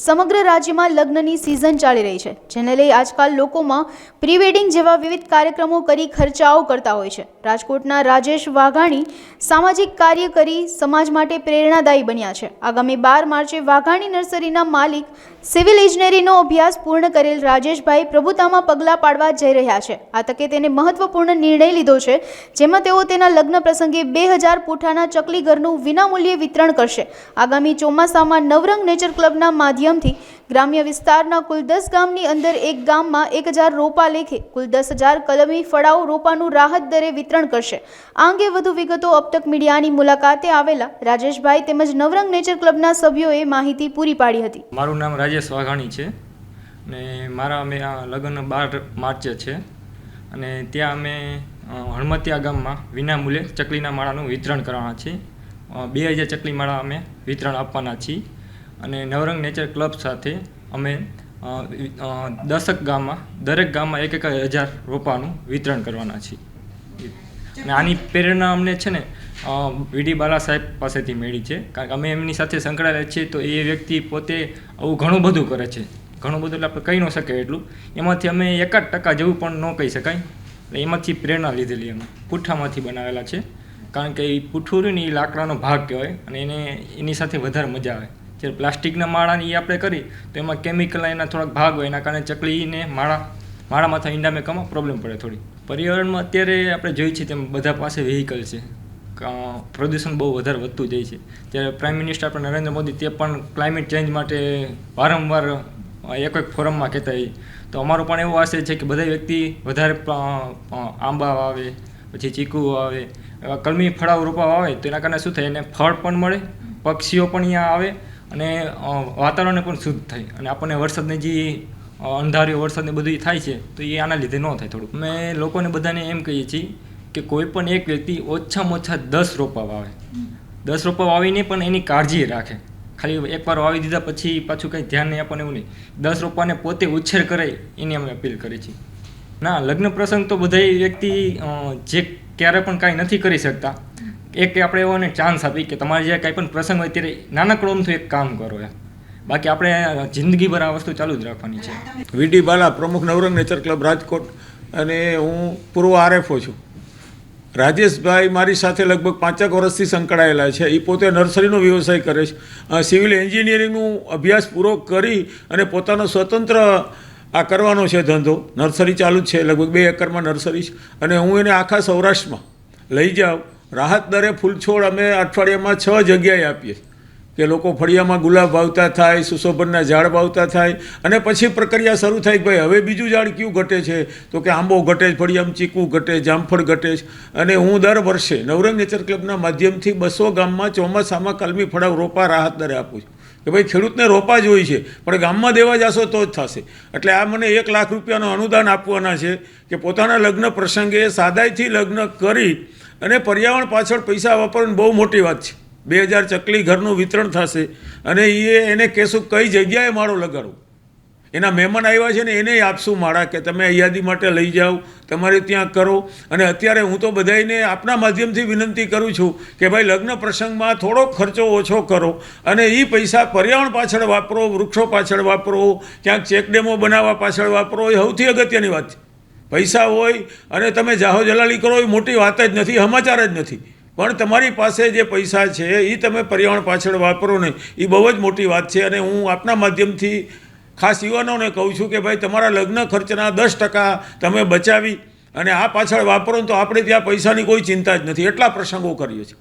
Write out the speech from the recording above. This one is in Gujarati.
સમગ્ર રાજ્યમાં લગ્નની સિઝન ચાલી રહી છે, જેને લઈ આજકાલ લોકોમાં પ્રીવેડિંગ જેવા વિવિધ કાર્યક્રમો કરી ખર્ચાઓ કરતા હોય છે. રાજકોટના રાજેશ વાઘાણી સામાજિક કાર્ય કરી સમાજ માટે પ્રેરણાદાયી બન્યા છે. આગામી બાર માર્ચે વાઘાણી નર્સરીના માલિક, સિવિલ ઇજનેરીનો અભ્યાસ પૂર્ણ કરેલ રાજેશભાઈ પ્રભુતામાં પગલાં પાડવા જઈ રહ્યા છે. આ તકે તેને મહત્વપૂર્ણ નિર્ણય લીધો છે, જેમાં તેઓ તેના લગ્ન પ્રસંગે બે હજાર પૂઠાના ચકલી ઘરનું વિનામૂલ્યે વિતરણ કરશે. આગામી ચોમાસામાં નવરંગ નેચર ક્લબના માધ્યમથી ગ્રામ્ય વિસ્તારના કુલ દસ ગામની અંદર એક ગામમાં એક હજાર રોપા લેખે કુલ દસ હજાર કલમી ફળાઉ રોપાનું રાહત દરે વિતરણ કરશે. આ અંગે વધુ વિગતો અપતક મીડિયાની મુલાકાતે આવેલા રાજેશભાઈ તેમજ નવરંગ નેચર ક્લબના સભ્યોએ માહિતી પૂરી પાડી હતી. મારું નામ રાજેશ વાઘાણી છે ને મારા અમે આ લગ્ન બાર માર્ચે છે અને ત્યાં અમે હણમતિયા ગામમાં વિનામૂલ્યે ચકલીના માળાનું વિતરણ કરવાના છીએ. બે હજાર ચકલી માળા અમે વિતરણ આપવાના છીએ. અને નવરંગ નેચર ક્લબ સાથે અમે દસક ગામમાં, દરેક ગામમાં એક એક હજાર રોપાનું વિતરણ કરવાના છીએ. અને આની પ્રેરણા અમને છે ને વીડી બાલા સાહેબ પાસેથી મેળી છે. કારણ કે અમે એમની સાથે સંકળાયેલા છીએ તો એ વ્યક્તિ પોતે આવું ઘણું બધું કરે છે. ઘણું બધું એટલે આપણે કહી ન શકીએ એટલું. એમાંથી અમે એકાદ ટકા જેવું પણ ન કહી શકાય. એટલે એમાંથી પ્રેરણા લીધેલી અમે. પુઠ્ઠામાંથી બનાવેલા છે. કારણ કે એ પુઠ્ઠું એ લાકડાનો ભાગ કહેવાય અને એને, એની સાથે વધારે મજા આવે. જ્યારે પ્લાસ્ટિકના માળાની એ આપણે કરી, તો એમાં કેમિકલના એના થોડાક ભાગ હોય, એના કારણે ચકલીને માળા, માળામાં થાય ઈંડા મેકામાં પ્રોબ્લેમ પડે થોડી. પર્યાવરણમાં અત્યારે આપણે જોઈએ છીએ તેમ બધા પાસે વ્હીકલ છે. પ્રદૂષણ બહુ વધારે વધતું જાય છે. ત્યારે પ્રાઇમ મિનિસ્ટર આપણે નરેન્દ્ર મોદી તે પણ ક્લાઇમેટ ચેન્જ માટે વારંવાર એક એક ફોરમમાં કહેતા હોય. તો અમારો પણ એવો આશય છે કે બધા વ્યક્તિ વધારે આંબા આવે પછી ચીકુ આવે કલમી ફળાઓ રોપા આવે તો એના કારણે શું થાય? એને ફળ પણ મળે, પક્ષીઓ પણ અહીંયા આવે અને વાતાવરણને પણ શુદ્ધ થાય. અને આપણને વરસાદને જે અ, વરસાદને બધું થાય છે તો એ આના લીધે ન થાય થોડું અમે લોકોને બધાને એમ કહીએ છીએ કે કોઈ પણ એક વ્યક્તિ ઓછામાં ઓછા દસ રોપા વાવે. દસ રોપા વાવીને પણ એની કાળજી રાખે. ખાલી એકવાર વાવી દીધા પછી પાછું કંઈ ધ્યાન નહીં આપણને એવું નહીં. દસ રોપાને પોતે ઉછેર કરે એની અમે અપીલ કરીએ છીએ. ના લગ્ન પ્રસંગ તો બધા વ્યક્તિ જે ક્યારે પણ કાંઈ નથી કરી શકતા એક આપણે એવોને ચાન્સ આપી કે તમારે જે કંઈ પણ પ્રસંગ હોય ત્યારે નાનકડો એક કામ કરો એમ. બાકી આપણે જિંદગીભર આ વસ્તુ ચાલુ જ રાખવાની છે. વીડી બાલા પ્રમુખ નવરંગ નેચર ક્લબ રાજકોટ અને હું પૂર્વ આરએફઓ છું. રાજેશભાઈ મારી સાથે લગભગ પાંચેક વર્ષથી સંકળાયેલા છે. એ પોતે નર્સરીનો વ્યવસાય કરે છે. સિવિલ એન્જિનિયરિંગનું અભ્યાસ પૂરો કરી અને પોતાનો સ્વતંત્ર આ કરવાનો છે ધંધો. નર્સરી ચાલુ જ છે. લગભગ બે એકરમાં નર્સરી છે. અને હું એને આખા સૌરાષ્ટ્રમાં લઈ જાઉં. રાહત દરે ફૂલછોડ અમે અઠવાડિયામાં છ જગ્યાએ આપીએ. કે લોકો ફળિયામાં ગુલાબ વાવતા થાય, સુશોભનના ઝાડ વાવતા થાય, અને પછી પ્રક્રિયા શરૂ થાય કે ભાઈ હવે બીજું ઝાડ કયું ઘટે છે? તો કે આંબો ઘટે છે, ફળિયામાં ચીકુ ઘટે જામફળ ઘટે છે. અને હું દર વર્ષે નવરંગ નેચર ક્લબના માધ્યમથી બસો ગામમાં ચોમાસામાં કલમી ફળાવ રોપા રાહત દરે આપું છું. કે ભાઈ ખેડૂતને રોપા જ હોય છે, પણ ગામમાં દેવા જશો તો જ થશે. એટલે આ મને એક લાખ રૂપિયાનું અનુદાન આપવાના છે કે પોતાના લગ્ન પ્રસંગે સાદાઈથી લગ્ન કરી અને પર્યાવરણ પાછળ પૈસા વાપરવાની બહુ મોટી વાત છે. બે હજાર ચકલી ઘરનું વિતરણ થશે અને એ એને કહેશું કઈ જગ્યાએ માળો લગાડવો. એના મહેમાન આવ્યા છે ને એને આપશું માળા કે તમે યાદી માટે લઈ જાઓ, તમારે ત્યાં કરો. અને અત્યારે હું તો બધાને આપના માધ્યમથી વિનંતી કરું છું કે ભાઈ લગ્ન પ્રસંગમાં થોડો ખર્ચો ઓછો કરો અને એ પૈસા પર્યાવરણ પાછળ વાપરો, વૃક્ષો પાછળ વાપરો, ક્યાંક ચેકડેમો બનાવવા પાછળ વાપરો, એ સૌથી અગત્યની વાત છે. પૈસા હોય અને તમે જાહો જલાલી કરો એ મોટી વાત જ નથી, સમાચાર જ નથી. પણ તમારી પાસે જે પૈસા છે એ તમે પર્યાવરણ પાછળ વાપરો ને એ બહુ જ મોટી વાત છે અને હું આપના માધ્યમથી ખાસ યુવાનોને કહું છું કે ભાઈ, તમારા લગ્ન ખર્ચના દસ ટકા તમે બચાવી અને આ પાછળ વાપરો તો આપણે ત્યાં પૈસાની કોઈ ચિંતા જ નથી. એટલા પ્રસંગો કરીએ છીએ.